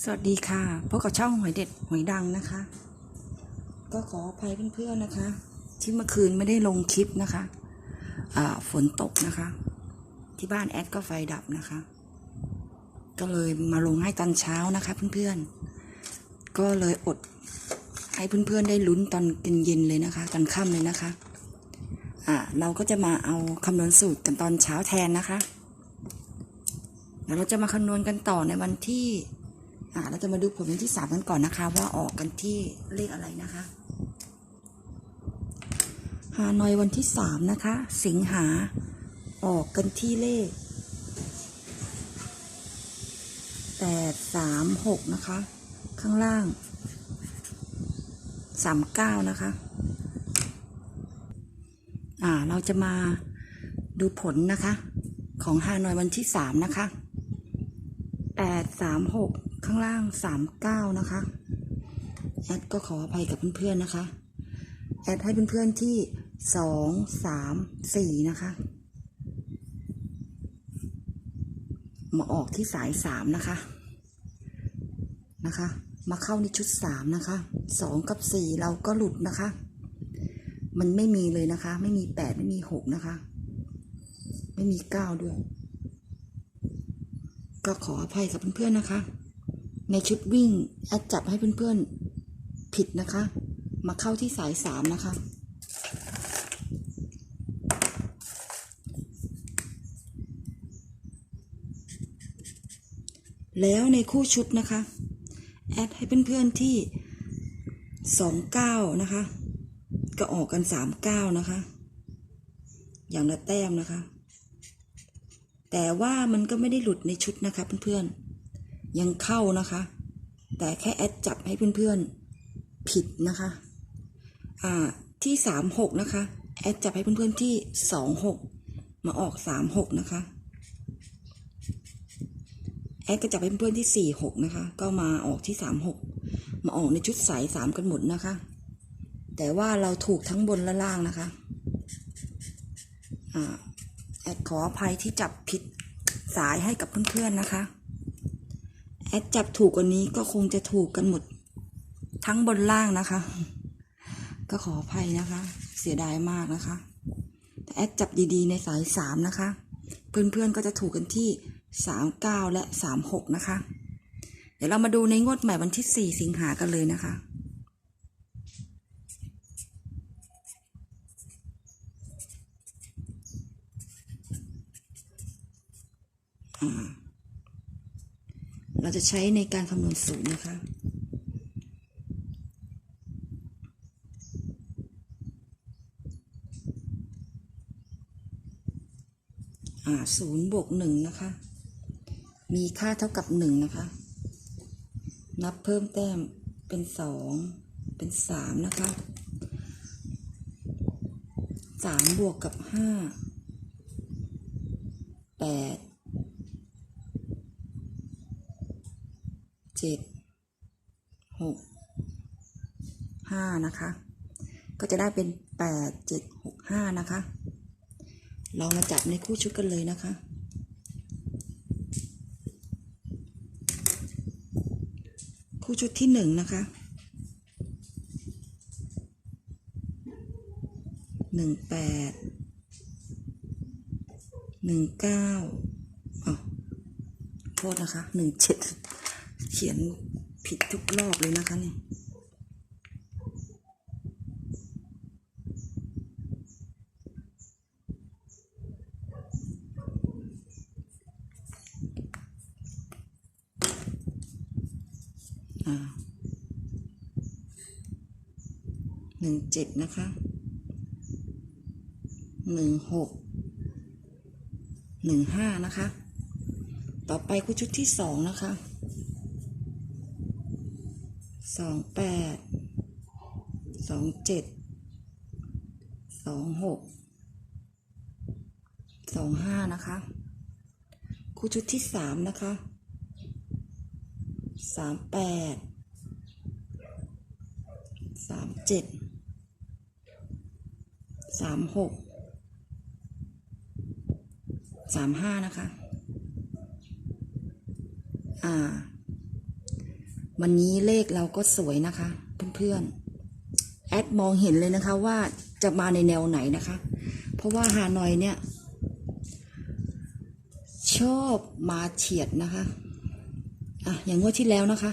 สวัสดีค่ะพบกับช่องหอยเด็ดหอยดังนะคะ ก็ขออภัยเพื่อนๆนะคะ ที่เมื่อคืนไม่ได้ลงคลิปนะคะฝนตกนะคะ ที่บ้านแอดก็ไฟดับนะคะ ก็เลยมาลงให้ตอนเช้านะคะเพื่อนๆ ก็เลยอดให้เพื่อนๆได้ลุ้นตอนเย็นๆเลยนะคะ ตอนค่ำเลยนะคะอ่าเราก็จะมาเอาคำนวณสูตรกันตอนเช้าแทนนะคะเดี๋ยวเราจะมาคำนวณกันต่อในวันที่ อ่าเราจะมาดูผลวันที่สามกันก่อนนะคะ ว่าออกกันที่เลขอะไรนะคะฮานอยวันที่สามนะคะ สิงหาออกกันที่เลขแปดสามหกนะคะ ข้างล่างสามเก้านะคะ อ่าเราจะมาดูผลนะคะ ของฮานอยวันที่สามนะคะแปดสามหก ข้างล่างสามเก้านะคะ แอดก็ขออภัยกับเพื่อนๆนะคะ แอดให้เพื่อนๆที่สองสามสี่นะคะ มาออกที่สายสามนะคะนะคะ มาเข้าในชุดสามนะคะสองกับสี่เราก็หลุดนะคะ มันไม่มีเลยนะคะ ไม่มีแปดไม่มีหกนะคะ ไม่มีเก้าด้วย ก็ขออภัยกับเพื่อนๆนะคะ ในชุดวิ่งแอดจับให้เพื่อนๆผิดนะคะ มาเข้าที่สายสามนะคะ แล้วในคู่ชุดนะคะ แอดให้เพื่อนๆที่สองเก้านะคะ ก็ออกกันสามเก้านะคะ อย่างละแต้มนะคะ แต่ว่ามันก็ไม่ได้หลุดในชุดนะคะเพื่อนๆ ยังเข้านะคะ แต่แค่แอดจับให้เพื่อนๆผิดนะคะอ่าที่สามหกนะคะ แอดจับให้เพื่อนๆที่สองหกมาออกสามหกนะคะ แอดก็จับให้เพื่อนๆที่สี่หกนะคะ ก็มาออกที่สามหกมาออกในชุดสายสามกันหมดนะคะ แต่ว่าเราถูกทั้งบนและล่างนะคะอ่าแอดขออภัยที่จับผิดสายให้กับเพื่อนๆนะคะ แอดจับถูกกว่านี้ก็คงจะถูกกันหมด ทั้งบนล่างนะคะ ก็ขออภัยนะคะ เสียดายมากนะคะแต่แอดจับดีๆในสายสามนะคะ เพื่อนๆก็จะถูกกันที่สามเก้าและสามหกนะคะ เดี๋ยวเรามาดูในงวดใหม่วันที่สี่สิงหากันเลยนะคะ เราจะใช้ในการคำนวณสูตรนะคะ อ่าศูนย์บวกหนึ่งนะคะ มีค่าเท่ากับหนึ่งนะคะ นับเพิ่มแต้มเป็นสองเป็นสามนะคะสามบวกกับห้าแปด เจ็ดหกห้านะคะ ก็จะได้เป็นแปดเจ็ดหกห้านะคะ เรามาจับในคู่ชุดกันเลยนะคะคู่ชุดที่หนึ่งนะคะหนึ่งแปดหนึ่งเก้าอ๋อโทษนะคะหนึ่งเจ็ด เขียนผิดทุกรอบเลยนะคะเนี่ยหนึ่งเจ็ดนะคะหนึ่งหกหนึ่งห้านะคะ ต่อไปคู่ชุดที่สองนะคะ สองแปดสองเจ็ดสองหกสองห้านะคะคู่ชุดที่สามนะคะสามแปดสามเจ็ดสามหกสามห้านะคะ อ่า วันนี้เลขเราก็สวยนะคะ เพื่อนๆ แอดมองเห็นเลยนะคะว่าจะมาในแนวไหนนะคะ เพราะว่าฮานอยเนี่ย ชอบมาเฉียดนะคะอะอย่างงวดที่แล้วนะคะ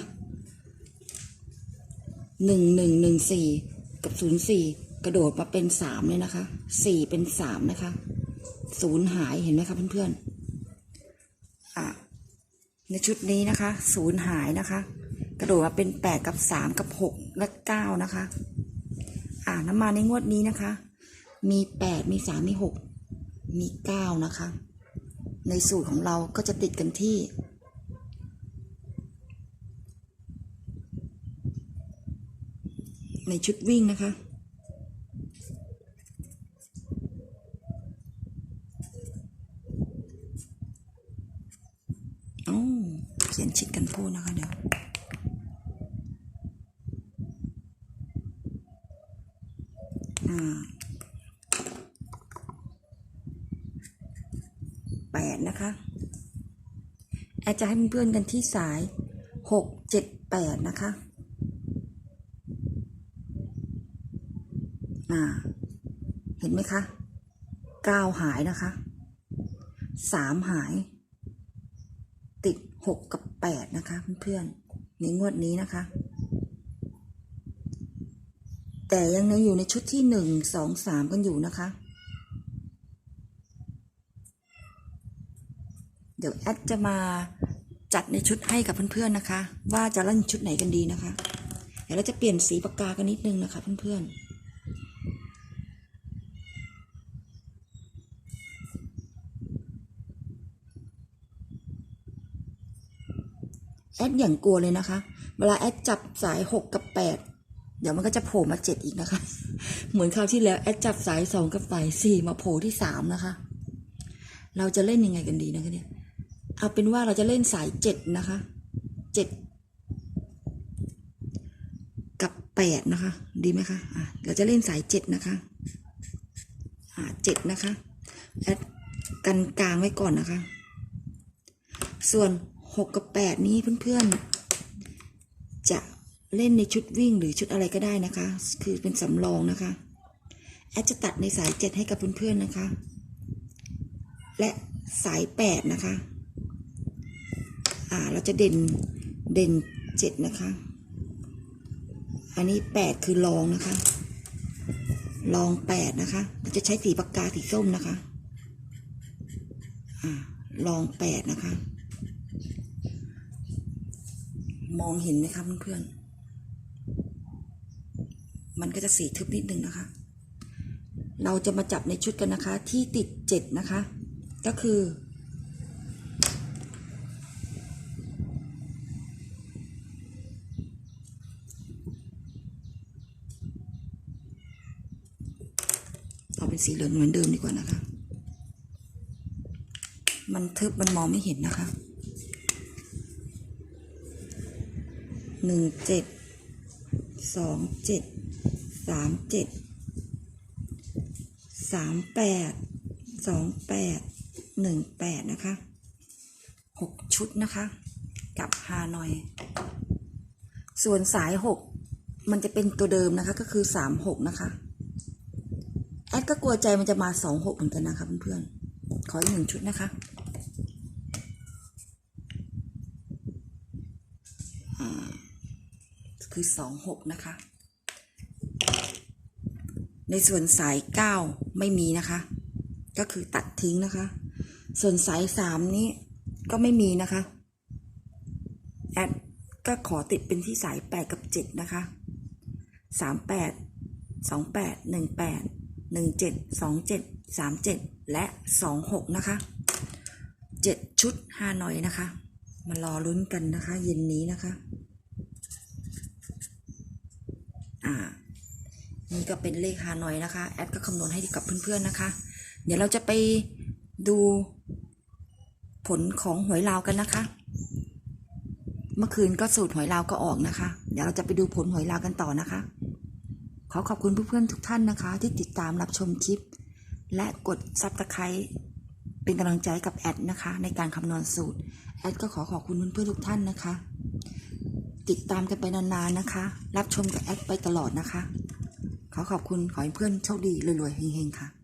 หนึ่งหนึ่งหนึ่งสี่กับศูนย์สี่กระโดดมาเป็นสามเลยนะคะสี่เป็นสามนะคะศูนย์หายเห็นไหมคะเพื่อนๆอะในชุดนี้นะคะ ศูนย์หายนะคะ กระโดดมาเป็นแปดกับสามกับหกและเก้านะคะ อ่าน้ำมาในงวดนี้นะคะ มีแปดมีสามมีหกมีเก้านะคะ ในสูตรของเราก็จะติดกันที่ ในชุดวิ่งนะคะ อ๋อเขียนชิดกันพูดนะคะเดี๋ยว อ่า แปดนะคะ แอดจะให้เพื่อนๆกันที่สายหกเจ็ดแปดนะคะ อ่า เห็นไหมคะเก้าหายนะคะสามหาย ติดหกกับแปดนะคะ เพื่อนๆในงวดนี้นะคะ แต่ยังในอยู่ในชุดที่หนึ่งสองสามกันอยู่นะคะ เดี๋ยวแอดจะมาจัดในชุดให้กับเพื่อนๆนะคะ ว่าจะเล่นชุดไหนกันดีนะคะ เดี๋ยวเราจะเปลี่ยนสีปากกากันนิดนึงนะคะเพื่อนๆแอดอย่างกลัวเลยนะคะ เวลาแอดจับสายหกกับแปด เดี๋ยวมันก็จะโผล่มาเจ็ดอีกนะคะ เหมือนคราวที่แล้วแอดจับสายสองกับสายสี่มาโผล่ที่สามนะคะ เราจะเล่นยังไงกันดีนะคะเนี่ย เอาเป็นว่าเราจะเล่นสายเจ็ดนะคะ เจ็ดกับแปดนะคะ ดีไหมคะ อะ เราจะเล่นสายเจ็ดนะคะ อ่าเจ็ดนะคะแอดกันกลางไว้ก่อนนะคะ ส่วนหกกับแปดนี้เพื่อนๆ เล่นในชุดวิ่งหรือชุดอะไรก็ได้นะคะ คือเป็นสำรองนะคะ แอดจะตัดในสายเจ็ดให้กับเพื่อนๆนะคะ และสายแปดนะคะ อ่า เราจะเด่น เด่นเจ็ดนะคะ อันนี้แปดคือรองนะคะ รองแปดนะคะเราจะใช้สีปากกาสีส้มนะคะ อ่า รองแปดนะคะ มองเห็นไหมคะเพื่อนๆ มันก็จะสีทึบนิดนึงนะคะ เราจะมาจับในชุดกันนะคะ ที่ติดเจ็ดนะคะ ก็คือเอาเป็นสีเหลืองเหมือนเดิมดีกว่านะคะ มันทึบมันมองไม่เห็นนะคะหนึ่งเจ็ดสองเจ็ด สามเจ็ดสามแปดสองแปดหนึ่งแปดนะคะหกชุดนะคะ กับฮานอย ส่วนสายหกมันจะเป็นตัวเดิมนะคะก็คือสามหกนะคะ แอดก็กลัวใจมันจะมาสองหกเหมือนกันนะคะเพื่อนๆ ขออีกหนึ่งชุดนะคะคือสองหกนะคะ ในส่วนสายเก้าไม่มีนะคะ ก็คือตัดทิ้งนะคะ ส่วนสายสามนี้ก็ไม่มีนะคะแอดก็ขอติดเป็นที่สายแปดกับเจ็ดนะคะสามแปดสองแปดหนึ่งแปดหนึ่งเจ็ดสองเจ็ดสามเจ็ดและสองหกนะคะเจ็ดชุดห้าหน่อยนะคะ มารอลุ้นกันนะคะ เย็นนี้นะคะ อ่า นี่ก็เป็นเลขฮานอยนะคะ แอดก็คำนวณให้กับเพื่อนๆนะคะ เดี๋ยวเราจะไปดูผลของหวยลาวกันนะคะ เมื่อคืนก็สูตรหวยลาวก็ออกนะคะ เดี๋ยวเราจะไปดูผลหวยลาวกันต่อนะคะ ขอขอบคุณเพื่อนๆทุกท่านนะคะ ที่ติดตามรับชมคลิป และกดซับสไครต์เป็นกำลังใจกับแอดนะคะ ในการคำนวณสูตร แอดก็ขอขอบคุณเพื่อนๆทุกท่านนะคะ ติดตามกันไปนานๆนะคะ รับชมกับแอดไปตลอดนะคะ ขอขอบคุณขอให้เพื่อนโชคดีรวยๆเฮงๆค่ะ